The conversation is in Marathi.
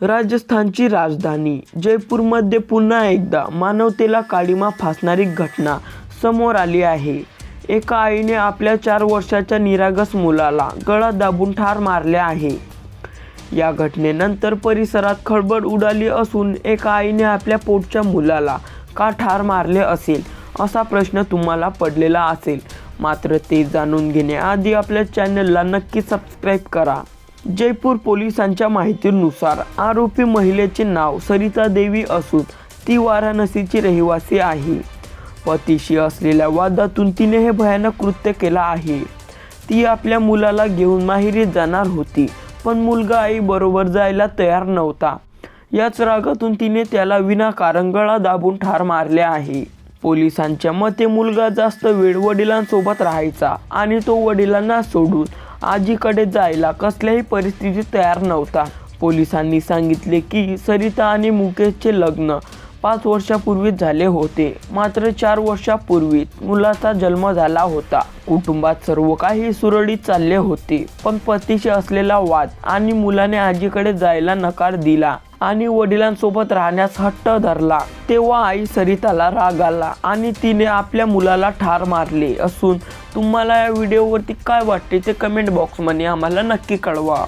राजस्थानची राजधानी. जयपूरमध्ये पुन्हा एकदा मानवतेला काळीमा फासणारी घटना समोर आली आहे. एका आईने आपल्या चार वर्षाच्या निरागस मुलाला गळा दाबून ठार मारले आहे. या घटनेनंतर परिसरात खळबळ उडाली असून एका आईने आपल्या पोटच्या मुलाला का ठार मारले असेल असा प्रश्न तुम्हाला पडलेला असेल. मात्र ते जाणून घेण्याआधी आपल्या चॅनलला नक्की सबस्क्राईब करा. जयपूर पोलिसांच्या माहितीनुसार आरोपी महिलेचे नाव सरिता देवी असून ती वाराणसीची रहिवासी आहे. पतीशी असलेल्या वादातून तिने हे भयानक कृत्य केलं आहे. ती आपल्या मुलाला घेऊन माहेरी जाणार होती पण मुलगा आई बरोबर जायला तयार नव्हता. याच रागातून तिने त्याला विनाकारण गळा दाबून ठार मारले आहे. पोलिसांच्या मते मुलगा जास्त वेळ वडिलांसोबत राहायचा आणि तो वडिलांना सोडून आजीकडे जायला कसल्याही परिस्थितीत तयार नव्हता. पोलिसांनी सांगितले की सरिता आणि मुकेशचे लग्न पाच वर्षापूर्वीच झाले होते. मात्र चार वर्षापूर्वी मुलाचा जन्म झाला होता. कुटुंबात सर्व काही सुरळीत चालले होते पण पतीशी असलेला वाद आणि मुलाने आजीकडे जायला नकार दिला आणि वडिलांसोबत राहण्यास हट्ट धरला. तेव्हा आई सरिताला राग आला आणि तिने आपल्या मुलाला ठार मारले असून तुम्हाला या व्हिडिओवरती काय वाटते ते कमेंट बॉक्समध्ये आम्हाला नक्की कळवा.